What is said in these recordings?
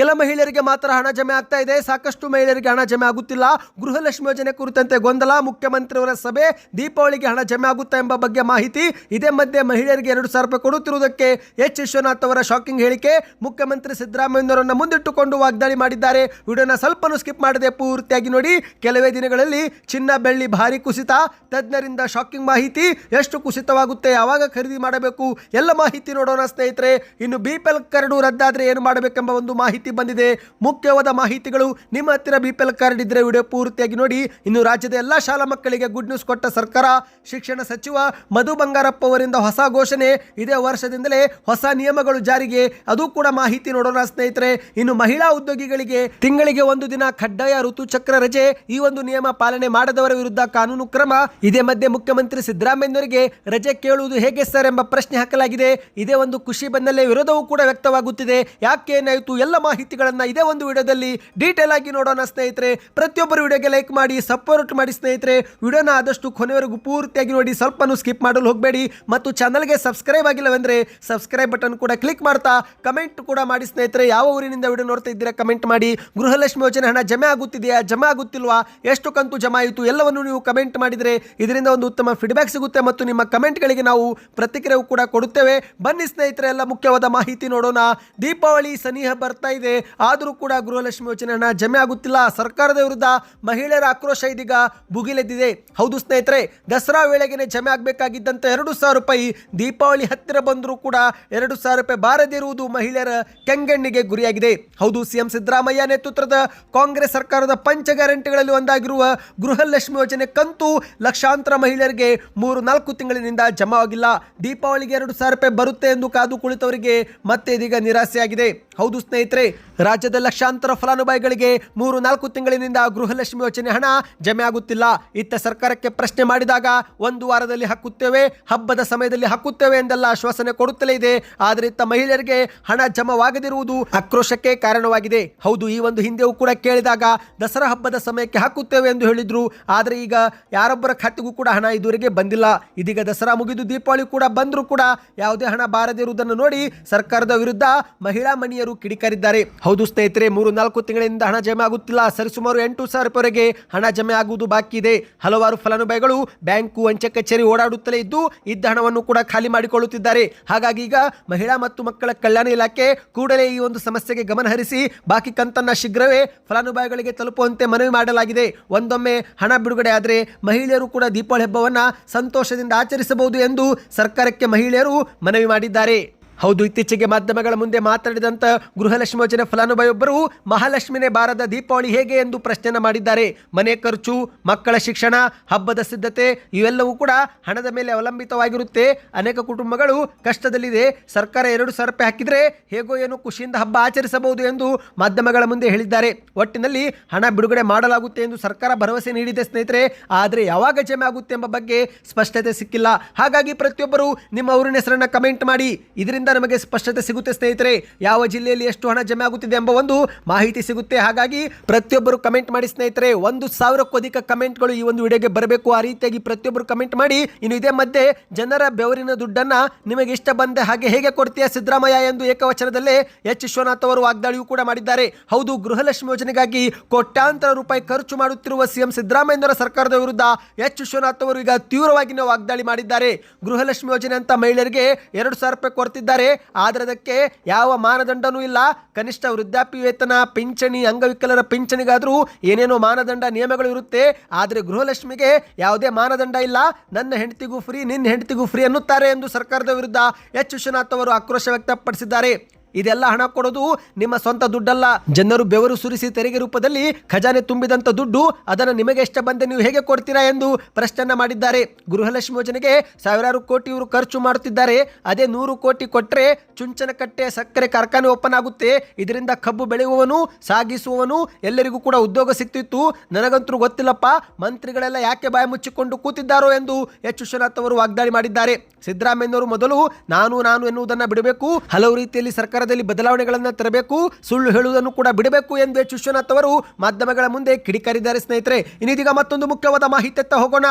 ಕೆಲ ಮಹಿಳೆಯರಿಗೆ ಮಾತ್ರ ಹಣ ಜಮೆ ಆಗ್ತಾ ಇದೆ. ಸಾಕಷ್ಟು ಮಹಿಳೆಯರಿಗೆ ಹಣ ಜಮೆ ಆಗುತ್ತಿಲ್ಲ. ಗೃಹಲಕ್ಷ್ಮಿ ಯೋಜನೆ ಕುರಿತಂತೆ ಗೊಂದಲ. ಮುಖ್ಯಮಂತ್ರಿಯವರ ಸಭೆ ದೀಪಾವಳಿಗೆ ಹಣ ಜಮೆ ಆಗುತ್ತಾ ಎಂಬ ಬಗ್ಗೆ ಮಾಹಿತಿ ಇದೇ ಮಧ್ಯೆ ಮಹಿಳೆಯರಿಗೆ ಎರಡು ಸಾವಿರ ರೂಪಾಯಿ ಕೊಡುತ್ತಿರುವುದಕ್ಕೆ ಎಚ್ ವಿಶ್ವನಾಥ್ ಅವರ ಶಾಕಿಂಗ್ ಹೇಳಿಕೆ. ಮುಖ್ಯಮಂತ್ರಿ ಸಿದ್ದರಾಮಯ್ಯನವರನ್ನ ಮುಂದಿಟ್ಟುಕೊಂಡು ವಾಗ್ದಾಳಿ ಮಾಡಿದ್ದಾರೆ. ವಿಡಿಯೋನ ಸ್ವಲ್ಪನೂ ಸ್ಕಿಪ್ ಮಾಡದೆ ಪೂರ್ತಿಯಾಗಿ ನೋಡಿ. ಕೆಲವೇ ದಿನಗಳಲ್ಲಿ ಚಿನ್ನ, ಬೆಳ್ಳಿ ಭಾರಿ ಕುಸಿತ. ತಜ್ಞರಿಂದ ಶಾಕಿಂಗ್ ಮಾಹಿತಿ. ಎಷ್ಟು ಕುಸಿತವಾಗುತ್ತೆ, ಯಾವಾಗ ಖರೀದಿ ಮಾಡಬೇಕು, ಎಲ್ಲ ಮಾಹಿತಿ ನೋಡೋಣ ಸ್ನೇಹಿತರೆ. ಇನ್ನು ಬಿ ಪಿ ಕಾರ್ಡು ರದ್ದಾದರೆ ಏನು ಮಾಡಬೇಕೆಂಬ ಒಂದು ಮಾಹಿತಿ ಬಂದಿದೆ. ಮುಖ್ಯವಾದ ಮಾಹಿತಿಗಳು ನಿಮ್ಮ ಹತ್ತಿರ ಬಿ ಪಿ ಎಲ್ ಕಾರ್ಡ್ ಇದ್ರೆ ವಿಡಿಯೋ ಪೂರ್ತಿಯಾಗಿ ನೋಡಿ. ಇನ್ನು ರಾಜ್ಯದ ಎಲ್ಲ ಶಾಲಾ ಮಕ್ಕಳಿಗೆ ಗುಡ್ ನ್ಯೂಸ್ ಕೊಟ್ಟ ಸರ್ಕಾರ, ಶಿಕ್ಷಣ ಸಚಿವ ಮಧು ಬಂಗಾರಪ್ಪ ಅವರಿಂದ ಹೊಸ ಘೋಷಣೆ. ಇದೇ ವರ್ಷದಿಂದಲೇ ಹೊಸ ನಿಯಮಗಳು ಜಾರಿಗೆ. ಅದು ಕೂಡ ಮಾಹಿತಿ ನೋಡೋಣ ಸ್ನೇಹಿತರೆ. ಇನ್ನು ಮಹಿಳಾ ಉದ್ಯೋಗಿಗಳಿಗೆ ತಿಂಗಳಿಗೆ ಒಂದು ದಿನ ಕಡ್ಡಾಯ ಋತುಚಕ್ರ ರಜೆ. ಈ ಒಂದು ನಿಯಮ ಪಾಲನೆ ಮಾಡದವರ ವಿರುದ್ಧ ಕಾನೂನು ಕ್ರಮ. ಇದೇ ಮಧ್ಯೆ ಮುಖ್ಯಮಂತ್ರಿ ಸಿದ್ದರಾಮಯ್ಯನವರಿಗೆ ರಜೆ ಕೇಳುವುದು ಹೇಗೆ ಸರ್ ಎಂಬ ಪ್ರಶ್ನೆ ಹಾಕಲಾಗಿದೆ. ಇದೇ ಒಂದು ಖುಷಿ ಬಂದಲ್ಲೇ ವಿರೋಧವೂ ಕೂಡ ವ್ಯಕ್ತವಾಗುತ್ತಿದೆ. ಯಾಕೆ ಏನಾಯಿತು ಎಲ್ಲ ಮಾಹಿತಿಗಳನ್ನ ಇದೇ ಒಂದು ವಿಡಿಯೋದಲ್ಲಿ ಡೀಟೇಲ್ ಆಗಿ ನೋಡೋಣ ಸ್ನೇಹಿತರೆ. ಪ್ರತಿಯೊಬ್ಬರು ವಿಡಿಯೋಗೆ ಲೈಕ್ ಮಾಡಿ ಸಪೋರ್ಟ್ ಮಾಡಿ ಸ್ನೇಹಿತರೆ. ವಿಡಿಯೋನ ಆದಷ್ಟು ಕೊನೆವರೆಗೂ ಪೂರ್ತಿಯಾಗಿ ನೋಡಿ, ಸ್ವಲ್ಪನೂ ಸ್ಕಿಪ್ ಮಾಡಲು ಹೋಗಬೇಡಿ. ಮತ್ತು ಚಾನಲ್ಗೆ ಸಬ್ಸ್ಕ್ರೈಬ್ ಆಗಿಲ್ಲವೆಂದ್ರೆ ಸಬ್ಸ್ಕ್ರೈಬ್ ಬಟನ್ ಕೂಡ ಕ್ಲಿಕ್ ಮಾಡ್ತಾ ಕಮೆಂಟ್ ಕೂಡ ಮಾಡಿ ಸ್ನೇಹಿತರೆ. ಯಾವ ಊರಿನಿಂದ ವಿಡಿಯೋ ನೋಡ್ತಾ ಇದ್ದೀರಾ ಕಮೆಂಟ್ ಮಾಡಿ. ಗೃಹಲಕ್ಷ್ಮಿ ಯೋಜನೆ ಹಣ ಜಮೆ ಆಗುತ್ತಿದೆಯಾ, ಜಮೆ ಆಗುತ್ತಿಲ್ವಾ, ಎಷ್ಟು ಕಂತು ಜಮಾ ಆಯಿತು, ಎಲ್ಲವನ್ನು ನೀವು ಕಮೆಂಟ್ ಮಾಡಿದರೆ ಇದರಿಂದ ಒಂದು ಉತ್ತಮ ಫೀಡ್ಬ್ಯಾಕ್ ಸಿಗುತ್ತೆ. ಮತ್ತು ನಿಮ್ಮ ಕಮೆಂಟ್ಗಳಿಗೆ ನಾವು ಪ್ರತಿಕ್ರಿಯೆ ಕೂಡ ಕೊಡುತ್ತೇವೆ. ಬನ್ನಿ ಸ್ನೇಹಿತರೆ, ಎಲ್ಲ ಮುಖ್ಯವಾದ ಮಾಹಿತಿ ನೋಡೋಣ. ದೀಪಾವಳಿ, ಸನಿಹ ಬರ್ತಾ ಇದೆ. ಆದರೂ ಕೂಡ ಗೃಹಲಕ್ಷ್ಮಿ ಯೋಜನೆ ಹಣ ಜಮೆ ಆಗುತ್ತಿಲ್ಲ. ಸರ್ಕಾರದ ವಿರುದ್ಧ ಮಹಿಳೆಯರ ಆಕ್ರೋಶ ಇದೀಗ ಭುಗಿಲೆದ್ದಿದೆ. ಹೌದು ಸ್ನೇಹಿತರೆ, ದಸರಾ ವೇಳೆಗೆ ಜಮೆ ಆಗಬೇಕಾಗಿದ್ದಂಥ ಎರಡು ಸಾವಿರ ರೂಪಾಯಿ ದೀಪಾವಳಿ ಹತ್ತಿರ ಬಂದರೂ ಕೂಡ ಎರಡು ಸಾವಿರ ರೂಪಾಯಿ ಬಾರದಿರುವುದು ಮಹಿಳೆಯರ ಕೆಂಗಣ್ಣಿಗೆ ಗುರಿಯಾಗಿದೆ. ಹೌದು, ಸಿಎಂ ಸಿದ್ದರಾಮಯ್ಯ ನೇತೃತ್ವದ ಕಾಂಗ್ರೆಸ್ ಸರ್ಕಾರದ ಪಂಚ ಗ್ಯಾರಂಟಿಗಳಲ್ಲಿ ಒಂದಾಗಿರುವ ಗೃಹಲಕ್ಷ್ಮಿ ಯೋಜನೆ ಕಂತು ಲಕ್ಷಾಂತರ ಮಹಿಳೆಯರಿಗೆ ಮೂರು, ನಾಲ್ಕು ತಿಂಗಳಿನಿಂದ ಜಮಾ ಆಗಿಲ್ಲ. ದೀಪಾವಳಿಗೆ ಎರಡು ಸಾವಿರ ರೂಪಾಯಿ ಬರುತ್ತೆ ಎಂದು ಕಾದು ಕುಳಿತವರಿಗೆ ಮತ್ತೆ ಇದೀಗ ನಿರಾಸೆಯಾಗಿದೆ. ಹೌದು ಸ್ನೇಹಿತರೆ ರಾಜ್ಯದ ಲಕ್ಷಾಂತರ ಫಲಾನುಭವಿಗಳಿಗೆ ಮೂರು, ನಾಲ್ಕು ತಿಂಗಳಿನಿಂದ ಗೃಹಲಕ್ಷ್ಮಿ ಯೋಜನೆ ಹಣ ಜಮೆ ಆಗುತ್ತಿಲ್ಲ. ಇತ್ತ ಸರ್ಕಾರಕ್ಕೆ ಪ್ರಶ್ನೆ ಮಾಡಿದಾಗ ಒಂದು ವಾರದಲ್ಲಿ ಹಾಕುತ್ತೇವೆ, ಹಬ್ಬದ ಸಮಯದಲ್ಲಿ ಹಾಕುತ್ತೇವೆ ಎಂದೆಲ್ಲ ಆಶ್ವಾಸನೆ ಕೊಡುತ್ತಲೇ ಇದೆ. ಆದರೆ ಇತ್ತ ಮಹಿಳೆಯರಿಗೆ ಹಣ ಜಮವಾಗದಿರುವುದು ಆಕ್ರೋಶಕ್ಕೆ ಕಾರಣವಾಗಿದೆ. ಹೌದು, ಈ ಒಂದು ಹಿಂದೆಯೂ ಕೂಡ ಕೇಳಿದಾಗ ದಸರಾ ಹಬ್ಬದ ಸಮಯಕ್ಕೆ ಹಾಕುತ್ತೇವೆ ಎಂದು ಹೇಳಿದ್ರು. ಆದರೆ ಈಗ ಯಾರೊಬ್ಬರ ಖಾತೆಗೂ ಕೂಡ ಹಣ ಇದುವರೆಗೆ ಬಂದಿಲ್ಲ. ಇದೀಗ ದಸರಾ ಮುಗಿದು ದೀಪಾವಳಿ ಕೂಡ ಬಂದರೂ ಕೂಡ ಯಾವುದೇ ಹಣ ಬಾರದಿರುವುದನ್ನು ನೋಡಿ ಸರ್ಕಾರದ ವಿರುದ್ಧ ಮಹಿಳಾ ಮಣಿಯರು ಕಿಡಿಕಾರಿದ್ದಾರೆ. ಹೌದು ಸ್ನೇಹಿತರೆ, ಮೂರು, ನಾಲ್ಕು ತಿಂಗಳಿಂದ ಹಣ ಜಮೆ ಆಗುತ್ತಿಲ್ಲ. ಸರಿಸುಮಾರು ಎಂಟು ಸಾವಿರವರೆಗೆ ಹಣ ಜಮೆ ಆಗುವುದು ಬಾಕಿ ಇದೆ. ಹಲವಾರು ಫಲಾನುಭವಿಗಳು ಬ್ಯಾಂಕು ಅಂಚೆ ಕಚೇರಿ ಓಡಾಡುತ್ತಲೇ ಇದ್ದು, ಇದ್ದ ಹಣವನ್ನು ಕೂಡ ಖಾಲಿ ಮಾಡಿಕೊಳ್ಳುತ್ತಿದ್ದಾರೆ. ಹಾಗಾಗಿ ಈಗ ಮಹಿಳಾ ಮತ್ತು ಮಕ್ಕಳ ಕಲ್ಯಾಣ ಇಲಾಖೆ ಕೂಡಲೇ ಈ ಒಂದು ಸಮಸ್ಯೆಗೆ ಗಮನ ಹರಿಸಿ, ಬಾಕಿ ಕಂತನ್ನ ಶೀಘ್ರವೇ ಫಲಾನುಭವಿಗಳಿಗೆ ತಲುಪುವಂತೆ ಮನವಿ ಮಾಡಲಾಗಿದೆ. ಒಂದೊಮ್ಮೆ ಹಣ ಬಿಡುಗಡೆ ಆದರೆ ಮಹಿಳೆಯರು ಕೂಡ ದೀಪಾವಳಿ ಹಬ್ಬವನ್ನು ಸಂತೋಷದಿಂದ ಆಚರಿಸಬಹುದು ಎಂದು ಸರ್ಕಾರಕ್ಕೆ ಮಹಿಳೆಯರು ಮನವಿ ಮಾಡಿದ್ದಾರೆ. ಹೌದು, ಇತ್ತೀಚೆಗೆ ಮಾಧ್ಯಮಗಳ ಮುಂದೆ ಮಾತನಾಡಿದಂತ ಗೃಹಲಕ್ಷ್ಮಿ ಯೋಜನೆ ಫಲಾನುಭವಿಯೊಬ್ಬರು ಮಹಾಲಕ್ಷ್ಮಿನೇ ಬಾರದ ದೀಪಾವಳಿ ಹೇಗೆ ಎಂದು ಪ್ರಶ್ನೆ ಮಾಡಿದ್ದಾರೆ. ಮನೆ ಖರ್ಚು, ಮಕ್ಕಳ ಶಿಕ್ಷಣ, ಹಬ್ಬದ ಸಿದ್ಧತೆ, ಇವೆಲ್ಲವೂ ಕೂಡ ಹಣದ ಮೇಲೆ ಅವಲಂಬಿತವಾಗಿರುತ್ತೆ. ಅನೇಕ ಕುಟುಂಬಗಳು ಕಷ್ಟದಲ್ಲಿದೆ. ಸರ್ಕಾರ ಎರಡು ಸಾವಿರ ರೂಪಾಯಿ ಹಾಕಿದರೆ ಹೇಗೋ ಏನು ಖುಷಿಯಿಂದ ಹಬ್ಬ ಆಚರಿಸಬಹುದು ಎಂದು ಮಾಧ್ಯಮಗಳ ಮುಂದೆ ಹೇಳಿದ್ದಾರೆ. ಒಟ್ಟಿನಲ್ಲಿ ಹಣ ಬಿಡುಗಡೆ ಮಾಡಲಾಗುತ್ತೆ ಎಂದು ಸರ್ಕಾರ ಭರವಸೆ ನೀಡಿದೆ ಸ್ನೇಹಿತರೆ. ಆದರೆ ಯಾವಾಗ ಜಮೆ ಆಗುತ್ತೆ ಎಂಬ ಬಗ್ಗೆ ಸ್ಪಷ್ಟತೆ ಸಿಕ್ಕಿಲ್ಲ. ಹಾಗಾಗಿ ಪ್ರತಿಯೊಬ್ಬರು ನಿಮ್ಮ ಊರಿನ ಹೆಸರನ್ನು ಕಮೆಂಟ್ ಮಾಡಿ. ಇದರಿಂದ ನಮಗೆ ಸ್ಪಷ್ಟತೆ ಸಿಗುತ್ತೆ, ಸ್ನೇಹಿತರೆ. ಯಾವ ಜಿಲ್ಲೆಯಲ್ಲಿ ಎಷ್ಟು ಹಣ ಜಮೆ ಆಗುತ್ತಿದೆ ಎಂಬ ಒಂದು ಮಾಹಿತಿ ಸಿಗುತ್ತೆ. ಹಾಗಾಗಿ ಪ್ರತಿಯೊಬ್ಬರು ಕಮೆಂಟ್ ಮಾಡಿ, ಸ್ನೇಹಿತರೆ. ಒಂದು ಸಾವಿರಕ್ಕೂ ಅಧಿಕ ಕಮೆಂಟ್ಗಳು ಈ ಒಂದು ವಿಡಿಯೋಗೆ ಬರಬೇಕು. ಆ ರೀತಿಯಾಗಿ ಪ್ರತಿಯೊಬ್ಬರು ಕಮೆಂಟ್ ಮಾಡಿ, ಇನ್ನು ಇದೇ ಮಧ್ಯೆ ಜನರ ಬೆವರಿನ ದುಡ್ಡನ್ನ ನಿಮಗೆ ಇಷ್ಟ ಬಂದೆ ಹಾಗೆ ಹೇಗೆ ಕೊಡ್ತೀಯ ಸಿದ್ದರಾಮಯ್ಯ ಎಂದು ಏಕವಚನದಲ್ಲೇ ಎಚ್. ವಿಶ್ವನಾಥ್ ಅವರು ವಾಗ್ದಾಳಿಯೂ ಕೂಡ ಮಾಡಿದ್ದಾರೆ. ಹೌದು, ಗೃಹಲಕ್ಷ್ಮಿ ಯೋಜನೆಗಾಗಿ ಕೋಟ್ಯಾಂತರ ರೂಪಾಯಿ ಖರ್ಚು ಮಾಡುತ್ತಿರುವ ಸಿಎಂ ಸಿದ್ದರಾಮಯ್ಯನವರ ಸರ್ಕಾರದ ವಿರುದ್ಧ ಎಚ್. ವಿಶ್ವನಾಥ್ ಅವರು ಈಗ ತೀವ್ರವಾಗಿ ವಾಗ್ದಾಳಿ ಮಾಡಿದ್ದಾರೆ. ಗೃಹಲಕ್ಷ್ಮಿ ಯೋಜನೆ ಅಂತ ಮಹಿಳೆಯರಿಗೆ ಎರಡು ಸಾವಿರ ರೂಪಾಯಿ ಕೊಡ್ತಿದ್ದಾರೆ. ಆದರೆ ಅದಕ್ಕೆ ಯಾವ ಮಾನದಂಡನೂ ಇಲ್ಲ. ಕನಿಷ್ಠ ವೃದ್ಧಾಪ್ಯ ವೇತನ ಪಿಂಚಣಿ, ಅಂಗವಿಕಲರ ಪಿಂಚಣಿಗಾದರೂ ಏನೇನೋ ಮಾನದಂಡ, ನಿಯಮಗಳು ಇರುತ್ತೆ. ಆದರೆ ಗೃಹಲಕ್ಷ್ಮಿಗೆ ಯಾವುದೇ ಮಾನದಂಡ ಇಲ್ಲ. ನನ್ನ ಹೆಂಡತಿಗೂ ಫ್ರೀ ನಿನ್ನ ಹೆಂಡತಿಗೂ ಫ್ರೀ ಅನ್ನುತ್ತಾರೆ ಎಂದು ಸರ್ಕಾರದ ವಿರುದ್ಧ ಎಚ್ ವಿಶ್ವನಾಥ್ ಅವರು ಆಕ್ರೋಶ ವ್ಯಕ್ತಪಡಿಸಿದ್ದಾರೆ. ಇದೆಲ್ಲ ಹಣ ಕೊಡೋದು ನಿಮ್ಮ ಸ್ವಂತ ದುಡ್ಡಲ್ಲ. ಜನರು ಬೆವರು ಸುರಿಸಿ ತೆರಿಗೆ ರೂಪದಲ್ಲಿ ಖಜಾನೆ ತುಂಬಿದಂತ ದುಡ್ಡು ಅದನ್ನು ನಿಮಗೆ ಇಷ್ಟ ಬಂದೆ ನೀವು ಹೇಗೆ ಕೊಡ್ತೀರಾ ಎಂದು ಪ್ರಶ್ನೆಯನ್ನ ಮಾಡಿದ್ದಾರೆ. ಗೃಹಲಕ್ಷ್ಮಿ ಯೋಜನೆಗೆ ಸಾವಿರಾರು ಕೋಟಿ ಇವರು ಖರ್ಚು ಮಾಡುತ್ತಿದ್ದಾರೆ. ಅದೇ ನೂರು ಕೋಟಿ ಕೊಟ್ಟರೆ ಚುಂಚನಕಟ್ಟೆ ಸಕ್ಕರೆ ಕಾರ್ಖಾನೆ ಓಪನ್ ಆಗುತ್ತೆ. ಇದರಿಂದ ಕಬ್ಬು ಬೆಳೆಯುವವನು, ಸಾಗಿಸುವವನು, ಎಲ್ಲರಿಗೂ ಕೂಡ ಉದ್ಯೋಗ ಸಿಕ್ತಿತ್ತು. ನನಗಂತೂ ಗೊತ್ತಿಲ್ಲಪ್ಪ, ಮಂತ್ರಿಗಳೆಲ್ಲ ಯಾಕೆ ಬಾಯಿ ಮುಚ್ಚಿಕೊಂಡು ಕೂತಿದ್ದಾರೋ ಎಂದು ಎಚ್ ವಿಶ್ವನಾಥ್ ಅವರು ವಾಗ್ದಾಳಿ ಮಾಡಿದ್ದಾರೆ. ಸಿದ್ದರಾಮಯ್ಯನವರು ಮೊದಲು, ನಾನು ನಾನು ಎನ್ನುವುದನ್ನು ಬಿಡಬೇಕು. ಹಲವು ರೀತಿಯಲ್ಲಿ ಸರ್ಕಾರದಲ್ಲಿ ಬದಲಾವಣೆಗಳನ್ನು ತರಬೇಕು, ಸುಳ್ಳು ಹೇಳುವುದನ್ನು ಕೂಡ ಬಿಡಬೇಕು ಎಂದು ಎಚ್ ವಿಶ್ವನಾಥ್ ಅವರು ಮಾಧ್ಯಮಗಳ ಮುಂದೆ ಕಿಡಿಕಾರಿದ್ದಾರೆ ಸ್ನೇಹಿತರೆ. ಇನ್ನಿದೀಗ ಮತ್ತೊಂದು ಮುಖ್ಯವಾದ ಮಾಹಿತಿ ಹೋಗೋಣ.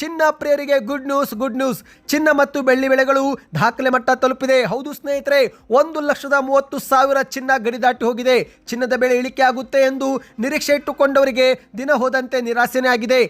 ಚಿನ್ನ ಪ್ರಿಯರಿಗೆ ಗುಡ್ ನ್ಯೂಸ್ ಗುಡ್ ನ್ಯೂಸ್ ಚಿನ್ನ ಮತ್ತು ಬೆಳ್ಳಿ ಬೆಳೆಗಳು ದಾಖಲೆ ಮಟ್ಟ ತಲುಪಿದೆ. ಹೌದು ಸ್ನೇಹಿತರೆ, ಒಂದು ಲಕ್ಷದ ಮೂವತ್ತು ಸಾವಿರ ಚಿನ್ನ ಗಡಿ ದಾಟಿ ಹೋಗಿದೆ. ಚಿನ್ನದ ಬೆಲೆ ಇಳಿಕೆ ಆಗುತ್ತೆ ಎಂದು ನಿರೀಕ್ಷೆ ಇಟ್ಟುಕೊಂಡವರಿಗೆ ದಿನ ಹೋದಂತೆ ನಿರಾಸೆನೇ ಆಗಿದೆ.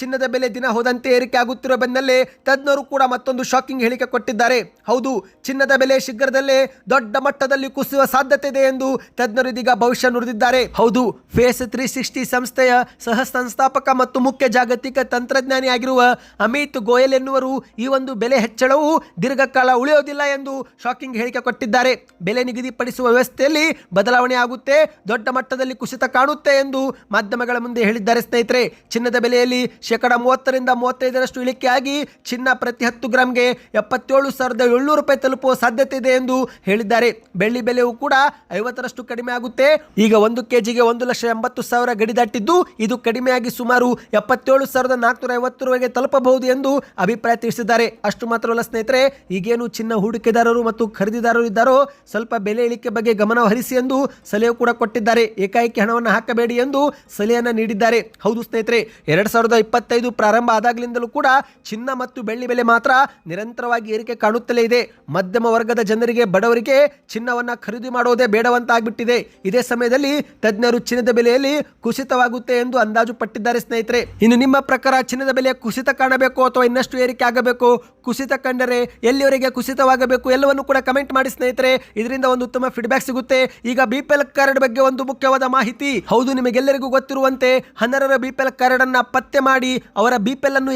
ಚಿನ್ನದ ಬೆಲೆ ದಿನ ಹೋದಂತೆ ಏರಿಕೆ ಆಗುತ್ತಿರುವ ಬೆನ್ನಲ್ಲೇ ತಜ್ಞರು ಕೂಡ ಮತ್ತೊಂದು ಶಾಕಿಂಗ್ ಹೇಳಿಕೆ ಕೊಟ್ಟಿದ್ದಾರೆ. ಹೌದು, ಚಿನ್ನದ ಬೆಲೆ ಶೀಘ್ರದಲ್ಲೇ ದೊಡ್ಡ ಮಟ್ಟದಲ್ಲಿ ಕುಸಿಯುವ ಸಾಧ್ಯತೆ ಇದೆ ಎಂದು ತಜ್ಞರು ಇದೀಗ ಭವಿಷ್ಯ ನುಡಿದಿದ್ದಾರೆ. ಹೌದು, ಫೇಸ್ ತ್ರೀ ಸಿಕ್ಸ್ಟಿ ಸಂಸ್ಥೆಯ ಸಹ ಸಂಸ್ಥಾಪಕ ಮತ್ತು ಮುಖ್ಯ ಜಾಗತಿಕ ತಂತ್ರಜ್ಞಾನಿ ಆಗಿರುವ ಅಮಿತ್ ಗೋಯಲ್ ಎನ್ನುವರು ಈ ಒಂದು ಬೆಲೆ ಹೆಚ್ಚಳವು ದೀರ್ಘಕಾಲ ಉಳಿಯೋದಿಲ್ಲ ಎಂದು ಶಾಕಿಂಗ್ ಹೇಳಿಕೆ ಕೊಟ್ಟಿದ್ದಾರೆ. ಬೆಲೆ ನಿಗದಿಪಡಿಸುವ ವ್ಯವಸ್ಥೆಯಲ್ಲಿ ಬದಲಾವಣೆ ಆಗುತ್ತೆ, ದೊಡ್ಡ ಮಟ್ಟದಲ್ಲಿ ಕುಸಿತ ಕಾಣುತ್ತೆ ಎಂದು ಮಾಧ್ಯಮಗಳ ಮುಂದೆ ಹೇಳಿದ್ದಾರೆ ಸ್ನೇಹಿತರೆ. ಚಿನ್ನದ ಬೆಲೆಯಲ್ಲಿ ಶೇಕಡ ಮೂವತ್ತರಿಂದ ಮೂವತ್ತೈದರಷ್ಟು ಇಳಿಕೆಯಾಗಿ ಚಿನ್ನ ಪ್ರತಿ ಹತ್ತು ಗ್ರಾಮ್ಗೆ ಎಪ್ಪತ್ತೇಳು ಸಾವಿರದ ಏಳ್ನೂರು ರೂಪಾಯಿ ತಲುಪುವ ಸಾಧ್ಯತೆ ಇದೆ ಎಂದು ಹೇಳಿದ್ದಾರೆ. ಬೆಳ್ಳಿ ಬೆಲೆಯೂ ಕೂಡ ಐವತ್ತರಷ್ಟು ಕಡಿಮೆ ಆಗುತ್ತೆ. ಈಗ ಒಂದು ಕೆಜಿಗೆ ಒಂದು ಲಕ್ಷ ಎಂಬತ್ತು ಸಾವಿರ ಗಡಿ ದಾಟಿದ್ದು, ಇದು ಕಡಿಮೆಯಾಗಿ ಸುಮಾರು ಎಪ್ಪತ್ತೇಳು ಸಾವಿರದ ನಾಲ್ಕುನೂರ ಐವತ್ತರವರೆಗೆ ತಲುಪಬಹುದು ಎಂದು ಅಭಿಪ್ರಾಯ ತಿಳಿಸಿದ್ದಾರೆ. ಅಷ್ಟು ಮಾತ್ರವಲ್ಲ ಸ್ನೇಹಿತರೆ, ಈಗೇನು ಚಿನ್ನ ಹೂಡಿಕೆದಾರರು ಮತ್ತು ಖರೀದಿದಾರರು ಇದ್ದಾರೋ ಸ್ವಲ್ಪ ಬೆಲೆ ಇಳಿಕೆ ಬಗ್ಗೆ ಗಮನ ಹರಿಸಿ ಎಂದು ಸಲಹೆ ಕೂಡ ಕೊಟ್ಟಿದ್ದಾರೆ. ಏಕಾಏಕಿ ಹಣವನ್ನು ಹಾಕಬೇಡಿ ಎಂದು ಸಲಹೆಯನ್ನು ನೀಡಿದ್ದಾರೆ. ಹೌದು ಸ್ನೇಹಿತರೆ, ಎರಡ್ ಸಾವಿರದ ಇಪ್ಪತ್ತೈದು ಪ್ರಾರಂಭ ಆದಾಗಲಿಂದಲೂ ಕೂಡ ಚಿನ್ನ ಮತ್ತು ಬೆಳ್ಳಿ ಬೆಲೆ ಮಾತ್ರ ನಿರಂತರವಾಗಿ ಏರಿಕೆ ಕಾಣುತ್ತಲೇ ಇದೆ. ಮಧ್ಯಮ ವರ್ಗದ ಜನರಿಗೆ, ಬಡವರಿಗೆ ಚಿನ್ನವನ್ನ ಖರೀದಿ ಮಾಡೋದೇ ಬೇಡವಂತಾಗ್ಬಿಟ್ಟಿದೆ. ಇದೇ ಸಮಯದಲ್ಲಿ ತಜ್ಞರು ಚಿನ್ನದ ಬೆಲೆಯಲ್ಲಿ ಕುಸಿತವಾಗುತ್ತೆ ಎಂದು ಅಂದಾಜು ಪಟ್ಟಿದ್ದಾರೆ ಸ್ನೇಹಿತರೆ. ಇನ್ನು ನಿಮ್ಮ ಪ್ರಕಾರ ಚಿನ್ನದ ಬೆಲೆ ಕುಸಿತ ಕಾಣಬೇಕು ಅಥವಾ ಇನ್ನಷ್ಟು ಏರಿಕೆ ಆಗಬೇಕು? ಕುಸಿತ ಕಂಡರೆ ಎಲ್ಲಿವರೆಗೆ ಕುಸಿತವಾಗಬೇಕು? ಎಲ್ಲವನ್ನು ಕೂಡ ಕಮೆಂಟ್ ಮಾಡಿ ಸ್ನೇಹಿತರೆ. ಇದರಿಂದ ಒಂದು ಉತ್ತಮ ಫೀಡ್ಬ್ಯಾಕ್ ಸಿಗುತ್ತೆ. ಈಗ ಬಿ ಪಿ ಎಲ್ ಕಾರ್ಡ್ ಬಗ್ಗೆ ಒಂದು ಮುಖ್ಯವಾದ ಮಾಹಿತಿ. ಹೌದು, ನಿಮಗೆಲ್ಲರಿಗೂ ಗೊತ್ತಿರುವಂತೆ ಹನ್ನರರ ಬಿ ಪಿ ಎಲ್ ಕಾರ್ಡ್ ಅನ್ನ ಪತ್ತೆ ಮಾಡಿ ಅವರ ಬಿ ಪಿ ಎಲ್ ಅನ್ನು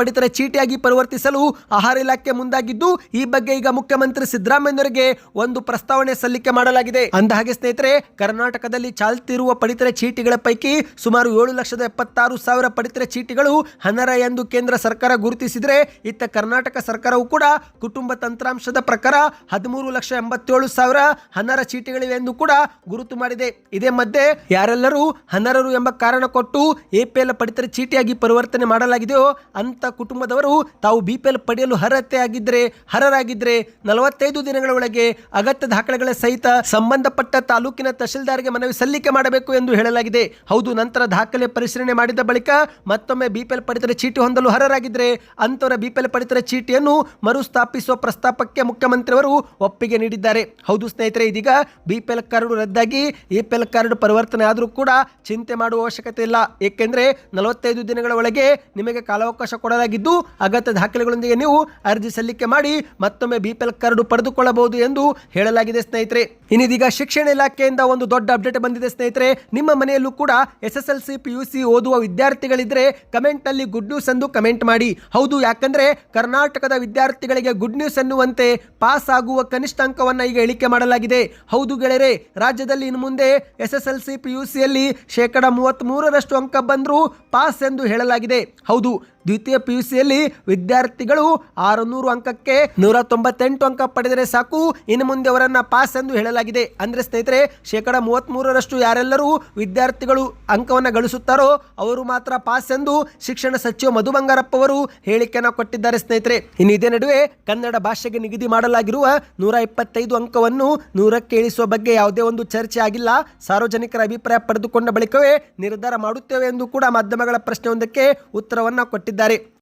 ಪಡಿತರ ಚೀಟಿಯಾಗಿ ಪರಿವರ್ತಿಸಲು ಆಹಾರ ಇಲಾಖೆ ಮುಂದಾಗಿದ್ದು, ಈ ಬಗ್ಗೆ ಈಗ ಮುಖ್ಯಮಂತ್ರಿ ಸಿದ್ದರಾಮಯ್ಯನವರಿಗೆ ಒಂದು ಪ್ರಸ್ತಾವನೆ ಸಲ್ಲಿಕೆ ಮಾಡಲಾಗಿದೆ. ಅಂದ ಹಾಗೆ ಸ್ನೇಹಿತರೆ, ಕರ್ನಾಟಕದಲ್ಲಿ ಚಾಲ್ತಿರುವ ಪಡಿತರ ಚೀಟಿಗಳ ಪೈಕಿ ಸುಮಾರು ಏಳು ಲಕ್ಷದ ಎಪ್ಪತ್ತಾರು ಸಾವಿರ ಪಡಿತರ ಚೀಟಿಗಳು ಹನರ ಎಂದು ಕೇಂದ್ರ ಸರ್ಕಾರ ಗುರುತಿಸಿದರೆ ಇತ್ತ ಕರ್ನಾಟಕ ಸರ್ಕಾರವು ಕೂಡ ಕುಟುಂಬ ತಂತ್ರಾಂಶದ ಪ್ರಕಾರ ಹದಿಮೂರು ಲಕ್ಷ ಎಂಬತ್ತೇಳು ಸಾವಿರ ಹನರ ಚೀಟಿಗಳಿವೆ ಎಂದು ಕೂಡ ಗುರುತು ಮಾಡಿದೆ. ಇದೇ ಮಧ್ಯೆ ಯಾರೆಲ್ಲರೂ ಹನರರು ಎಂಬ ಕಾರಣ ಕೊಟ್ಟು ಎಪಿಎಲ್ ಪಡಿತರ ಚೀಟಿಯಾಗಿ ಪರಿವರ್ತನೆ ಮಾಡಲಾಗಿದೆಯೋ ಅಂತ ಕುಟುಂಬದವರು ತಾವು ಬಿಪಿಎಲ್ ಪಡೆಯಲು ಅರ್ಹತೆ ಆಗಿದ್ರೆ ಅರ್ಹರಾಗಿದ್ರೆ ನಲವತ್ತೈದು ದಿನಗಳ ಒಳಗೆ ಅಗತ್ಯ ದಾಖಲೆಗಳ ಸಹಿತ ಸಂಬಂಧಪಟ್ಟ ತಾಲೂಕಿನ ತಹಶೀಲ್ದಾರ್ಗೆ ಮನವಿ ಸಲ್ಲಿಕೆ ಮಾಡಬೇಕು ಎಂದು ಹೇಳಲಾಗಿದೆ. ಹೌದು, ನಂತರ ದಾಖಲೆ ಪರಿಶೀಲನೆ ಮಾಡಿದ ಬಳಿಕ ಮತ್ತೊಮ್ಮೆ ಬಿಪಿಎಲ್ ಪಡಿತರ ಚೀಟಿ ಹೊಂದಲು ಅರ್ಹರಾಗಿದ್ರೆ ಅಂತವರ ಬಿಪಿಎಲ್ ಪಡಿತರ ಚೀಟಿಯನ್ನು ಮರುಸ್ಥಾಪಿಸುವ ಪ್ರಸ್ತಾಪಕ್ಕೆ ಮುಖ್ಯಮಂತ್ರಿಯವರು ಒಪ್ಪಿಗೆ ನೀಡಿದ್ದಾರೆ. ಹೌದು ಸ್ನೇಹಿತರೆ, ಇದೀಗ ಬಿಪಿಎಲ್ ಕಾರ್ಡ್ ರದ್ದಾಗಿ ಎಪಿಎಲ್ ಕಾರ್ಡ್ ಪರಿವರ್ತನೆ ಆದರೂ ಕೂಡ ಚಿಂತೆ ಮಾಡುವ ಅವಶ್ಯಕತೆ ಇಲ್ಲ. ಏಕೆಂದರೆ ನಲವತ್ತೈದು ದಿನಗಳ ಒಳಗೆ ನಿಮಗೆ ಕಾಲಾವಕಾಶ ಕೊಡಲಾಗಿದ್ದು ಅಗತ್ಯ ದಾಖಲೆಗಳೊಂದಿಗೆ ನೀವು ಅರ್ಜಿ ಸಲ್ಲಿಕೆ ಮಾಡಿ ಮತ್ತೊಮ್ಮೆ ಬಿಪಿಎಲ್ ಕಾರ್ಡ್ ಪಡೆದುಕೊಳ್ಳಬಹುದು ಎಂದು ಹೇಳಲಾಗಿದೆ ಸ್ನೇಹಿತರೆ. ಇನ್ನಿದೀಗ ಶಿಕ್ಷಣ ಇಲಾಖೆಯಿಂದ ಒಂದು ದೊಡ್ಡ ಅಪ್ಡೇಟ್ ಬಂದಿದೆ ಸ್ನೇಹಿತರೆ. ನಿಮ್ಮ ಮನೆಯಲ್ಲೂ ಕೂಡ S S L C, P ಓದುವ ವಿದ್ಯಾರ್ಥಿಗಳಿದ್ರೆ ಕಮೆಂಟ್ನಲ್ಲಿ ಗುಡ್ ನ್ಯೂಸ್ ಎಂದು ಕಮೆಂಟ್ ಮಾಡಿ. ಹೌದು, ಯಾಕಂದ್ರೆ ಕರ್ನಾಟಕದ ವಿದ್ಯಾರ್ಥಿಗಳಿಗೆ ಗುಡ್ ನ್ಯೂಸ್ ಎನ್ನುವಂತೆ ಪಾಸ್ ಆಗುವ ಕನಿಷ್ಠ ಅಂಕವನ್ನು ಈಗ ಇಳಿಕೆ ಮಾಡಲಾಗಿದೆ. ಹೌದು ಗೆಳೆಯರೆ, ರಾಜ್ಯದಲ್ಲಿ ಇನ್ನು ಮುಂದೆ S S L C P U ಸಿಯಲ್ಲಿ ಶೇಕಡ ಮೂವತ್ತ್ ಮೂರರಷ್ಟು ಅಂಕ ಬಂದರೂ ಪಾಸ್ ಎಂದು ಹೇಳಲಾಗಿದೆ. ಹೌದು ದ್ವಿತೀಯ ಪಿ ಯು ಸಿಯಲ್ಲಿ ವಿದ್ಯಾರ್ಥಿಗಳು ಆರುನೂರು ಅಂಕಕ್ಕೆ ನೂರ ತೊಂಬತ್ತೆಂಟು ಅಂಕ ಪಡೆದರೆ ಸಾಕು. ಇನ್ನು ಮುಂದೆ ಅವರನ್ನು ಪಾಸ್ ಎಂದು ಹೇಳಲಾಗಿದೆ. ಅಂದ್ರೆ ಸ್ನೇಹಿತರೆ, ಶೇಕಡ ಮೂವತ್ತ್ ಮೂರರಷ್ಟು ಯಾರೆಲ್ಲರೂ ವಿದ್ಯಾರ್ಥಿಗಳು ಅಂಕವನ್ನು ಗಳಿಸುತ್ತಾರೋ ಅವರು ಮಾತ್ರ ಪಾಸ್ ಎಂದು ಶಿಕ್ಷಣ ಸಚಿವ ಮಧು ಬಂಗಾರಪ್ಪ ಅವರು ಹೇಳಿಕೆಯನ್ನು ಕೊಟ್ಟಿದ್ದಾರೆ ಸ್ನೇಹಿತರೆ. ಇನ್ನು ಇದೇ ನಡುವೆ ಕನ್ನಡ ಭಾಷೆಗೆ ನಿಗದಿ ಮಾಡಲಾಗಿರುವ ನೂರ ಇಪ್ಪತ್ತೈದು ಅಂಕವನ್ನು ನೂರಕ್ಕೆ ಇಳಿಸುವ ಬಗ್ಗೆ ಯಾವುದೇ ಒಂದು ಚರ್ಚೆ ಆಗಿಲ್ಲ. ಸಾರ್ವಜನಿಕರ ಅಭಿಪ್ರಾಯ ಪಡೆದುಕೊಂಡ ಬಳಿಕವೇ ನಿರ್ಧಾರ ಮಾಡುತ್ತೇವೆ ಎಂದು ಕೂಡ ಮಾಧ್ಯಮಗಳ ಪ್ರಶ್ನೆಯೊಂದಕ್ಕೆ ಉತ್ತರವನ್ನು ಕೊಟ್ಟಿದ್ದಾರೆ. ಹೇಳಿದ್ದಾರೆ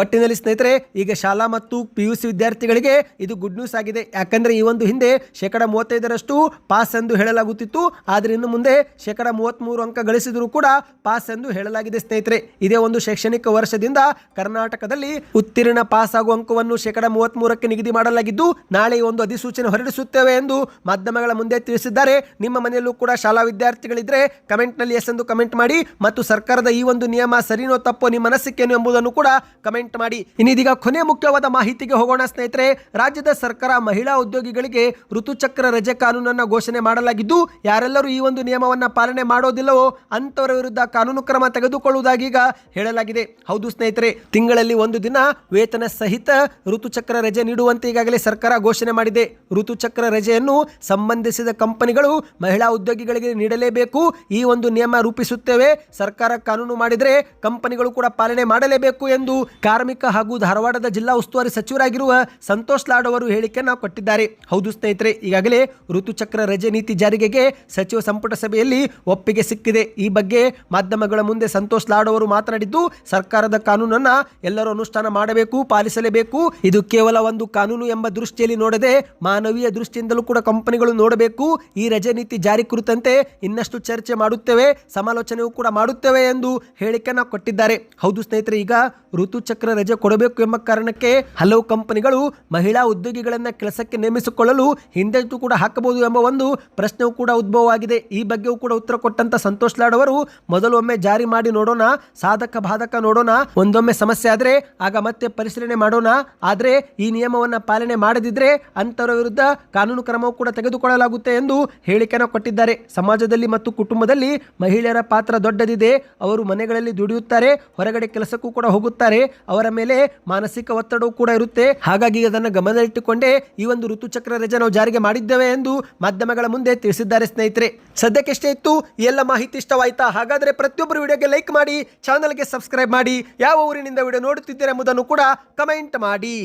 ಒಟ್ಟಿನಲ್ಲಿ ಸ್ನೇಹಿತರೆ, ಈಗ ಶಾಲಾ ಮತ್ತು ಪಿ ಯು ಸಿ ವಿದ್ಯಾರ್ಥಿಗಳಿಗೆ ಇದು ಗುಡ್ ನ್ಯೂಸ್ ಆಗಿದೆ. ಯಾಕಂದರೆ ಈ ಒಂದು ಹಿಂದೆ ಶೇಕಡ ಮೂವತ್ತೈದರಷ್ಟು ಪಾಸ್ ಎಂದು ಹೇಳಲಾಗುತ್ತಿತ್ತು. ಆದರೆ ಇನ್ನು ಮುಂದೆ ಶೇಕಡ ಮೂವತ್ತ್ಮೂರು ಅಂಕ ಗಳಿಸಿದರೂ ಕೂಡ ಪಾಸ್ ಎಂದು ಹೇಳಲಾಗಿದೆ ಸ್ನೇಹಿತರೆ. ಇದೇ ಒಂದು ಶೈಕ್ಷಣಿಕ ವರ್ಷದಿಂದ ಕರ್ನಾಟಕದಲ್ಲಿ ಉತ್ತೀರ್ಣ ಪಾಸ್ ಆಗುವ ಅಂಕವನ್ನು ಶೇಕಡ ಮೂವತ್ತ್ಮೂರಕ್ಕೆ ನಿಗದಿ ಮಾಡಲಾಗಿದ್ದು, ನಾಳೆ ಒಂದು ಅಧಿಸೂಚನೆ ಹೊರಡಿಸುತ್ತೇವೆ ಎಂದು ಮಾಧ್ಯಮಗಳ ಮುಂದೆ ತಿಳಿಸಿದ್ದಾರೆ. ನಿಮ್ಮ ಮನೆಯಲ್ಲೂ ಕೂಡ ಶಾಲಾ ವಿದ್ಯಾರ್ಥಿಗಳಿದ್ರೆ ಕಮೆಂಟ್ನಲ್ಲಿ ಎಸ್ ಎಂದು ಕಮೆಂಟ್ ಮಾಡಿ ಮತ್ತು ಸರ್ಕಾರದ ಈ ಒಂದು ನಿಯಮ ಸರಿನೋ ತಪ್ಪೋ ನಿಮ್ಮ ಮನಸ್ಸಿಕ್ಕೇನು ಎಂಬುದನ್ನು ಕೂಡ ಕಮೆಂಟ್ ಮಾಡಿ. ಇನ್ನಿದೀಗ ಕೊನೆ ಮುಖ್ಯವಾದ ಮಾಹಿತಿಗೆ ಹೋಗೋಣ ಸ್ನೇಹಿತರೆ, ರಾಜ್ಯದ ಸರ್ಕಾರ ಮಹಿಳಾ ಉದ್ಯೋಗಿಗಳಿಗೆ ಋತುಚಕ್ರ ರಜೆ ಕಾನೂನನ್ನು ಘೋಷಣೆ ಮಾಡಲಾಗಿದ್ದು, ಯಾರೆಲ್ಲರೂ ಈ ಒಂದು ನಿಯಮವನ್ನು ಪಾಲನೆ ಮಾಡೋದಿಲ್ಲವೋ ಅಂತವರ ವಿರುದ್ಧ ಕಾನೂನು ಕ್ರಮ ತೆಗೆದುಕೊಳ್ಳುವುದಾಗಿ ಈಗ ಹೇಳಲಾಗಿದೆ. ಹೌದು ಸ್ನೇಹಿತರೆ, ತಿಂಗಳಲ್ಲಿ ಒಂದು ದಿನ ವೇತನ ಸಹಿತ ಋತುಚಕ್ರ ರಜೆ ನೀಡುವಂತೆ ಈಗಾಗಲೇ ಸರ್ಕಾರ ಘೋಷಣೆ ಮಾಡಿದೆ. ಋತುಚಕ್ರ ರಜೆಯನ್ನು ಸಂಬಂಧಿಸಿದ ಕಂಪನಿಗಳು ಮಹಿಳಾ ಉದ್ಯೋಗಿಗಳಿಗೆ ನೀಡಲೇಬೇಕು. ಈ ಒಂದು ನಿಯಮ ರೂಪಿಸುತ್ತೇವೆ. ಸರ್ಕಾರ ಕಾನೂನು ಮಾಡಿದರೆ ಕಂಪನಿಗಳು ಕೂಡ ಪಾಲನೆ ಮಾಡಲೇಬೇಕು ಎಂದು ಕಾರ್ಮಿಕ ಹಾಗೂ ಧಾರವಾಡದ ಜಿಲ್ಲಾ ಉಸ್ತುವಾರಿ ಸಚಿವರಾಗಿರುವ ಸಂತೋಷ್ ಲಾಡ್ ಅವರು ಹೇಳಿಕೆಯನ್ನು ಕೊಟ್ಟಿದ್ದಾರೆ. ಹೌದು ಸ್ನೇಹಿತರೆ, ಈಗಾಗಲೇ ಋತುಚಕ್ರ ರಜೆ ನೀತಿ ಜಾರಿಗೆಗೆ ಸಚಿವ ಸಂಪುಟ ಸಭೆಯಲ್ಲಿ ಒಪ್ಪಿಗೆ ಸಿಕ್ಕಿದೆ. ಈ ಬಗ್ಗೆ ಮಾಧ್ಯಮಗಳ ಮುಂದೆ ಸಂತೋಷ್ ಲಾಡ್ ಅವರು ಮಾತನಾಡಿದ್ದು, ಸರ್ಕಾರದ ಕಾನೂನನ್ನ ಎಲ್ಲರೂ ಅನುಷ್ಠಾನ ಮಾಡಬೇಕು, ಪಾಲಿಸಲೇಬೇಕು. ಇದು ಕೇವಲ ಒಂದು ಕಾನೂನು ಎಂಬ ದೃಷ್ಟಿಯಲ್ಲಿ ನೋಡದೆ ಮಾನವೀಯ ದೃಷ್ಟಿಯಿಂದಲೂ ಕೂಡ ಕಂಪನಿಗಳು ನೋಡಬೇಕು. ಈ ರಜೆ ನೀತಿ ಜಾರಿ ಕುರಿತಂತೆ ಇನ್ನಷ್ಟು ಚರ್ಚೆ ಮಾಡುತ್ತೇವೆ, ಸಮಾಲೋಚನೆಯೂ ಕೂಡ ಮಾಡುತ್ತೇವೆ ಎಂದು ಹೇಳಿಕೆಯನ್ನು ಕೊಟ್ಟಿದ್ದಾರೆ. ಹೌದು ಸ್ನೇಹಿತರೆ, ಈಗ ಋತುಚಕ್ರ ರಜೆ ಕೊಡಬೇಕು ಎಂಬ ಕಾರಣಕ್ಕೆ ಹಲವು ಕಂಪನಿಗಳು ಮಹಿಳಾ ಉದ್ಯೋಗಿಗಳನ್ನ ಕೆಲಸಕ್ಕೆ ನೇಮಿಸಿಕೊಳ್ಳಲು ಹಿಂದೆಂಟು ಕೂಡ ಹಾಕಬಹುದು ಎಂಬ ಒಂದು ಪ್ರಶ್ನೆಯೂ ಕೂಡ ಉದ್ಭವವಾಗಿದೆ. ಈ ಬಗ್ಗೆಯೂ ಕೂಡ ಉತ್ತರ ಕೊಟ್ಟಂತ ಸಂತೋಷ್ ಲಾಡ್ ಅವರು, ಮೊದಲು ಒಮ್ಮೆ ಜಾರಿ ಮಾಡಿ ನೋಡೋಣ, ಸಾಧಕ ಬಾಧಕ ನೋಡೋಣ, ಒಂದೊಮ್ಮೆ ಸಮಸ್ಯೆ ಆದ್ರೆ ಆಗ ಮತ್ತೆ ಪರಿಶೀಲನೆ ಮಾಡೋಣ. ಆದರೆ ಈ ನಿಯಮವನ್ನ ಪಾಲನೆ ಮಾಡದಿದ್ರೆ ಅಂತವರ ವಿರುದ್ಧ ಕಾನೂನು ಕ್ರಮವೂ ಕೂಡ ತೆಗೆದುಕೊಳ್ಳಲಾಗುತ್ತೆ ಎಂದು ಹೇಳಿಕೆಯನ್ನು ಕೊಟ್ಟಿದ್ದಾರೆ. ಸಮಾಜದಲ್ಲಿ ಮತ್ತು ಕುಟುಂಬದಲ್ಲಿ ಮಹಿಳೆಯರ ಪಾತ್ರ ದೊಡ್ಡದಿದೆ. ಅವರು ಮನೆಗಳಲ್ಲಿ ದುಡಿಯುತ್ತಾರೆ, ಹೊರಗಡೆ ಕೆಲಸಕ್ಕೂ ಕೂಡ ಹೋಗುತ್ತಾರೆ. ಅವರ ಮೇಲೆ ಮಾನಸಿಕ ಒತ್ತಡವೂ ಕೂಡ ಇರುತ್ತೆ. ಹಾಗಾಗಿ ಅದನ್ನು ಗಮನದಲ್ಲಿಟ್ಟುಕೊಂಡೇ ಈ ಒಂದು ಋತುಚಕ್ರ ರಜೆ ನಾವು ಜಾರಿಗೆ ಮಾಡಿದ್ದೇವೆ ಎಂದು ಮಾಧ್ಯಮಗಳ ಮುಂದೆ ತಿಳಿಸಿದ್ದಾರೆ ಸ್ನೇಹಿತರೆ. ಸದ್ಯಕ್ಕೆಷ್ಟೇ ಇತ್ತು ಎಲ್ಲ ಮಾಹಿತಿ ಇಷ್ಟವಾಯ್ತಾ? ಹಾಗಾದ್ರೆ ಪ್ರತಿಯೊಬ್ಬರು ವಿಡಿಯೋಗೆ ಲೈಕ್ ಮಾಡಿ, ಚಾನಲ್ಗೆ ಸಬ್ಸ್ಕ್ರೈಬ್ ಮಾಡಿ, ಯಾವ ಊರಿನಿಂದ ವಿಡಿಯೋ ನೋಡುತ್ತಿದ್ದೀರಾ ಎಂಬುದನ್ನು ಕೂಡ ಕಮೆಂಟ್ ಮಾಡಿ.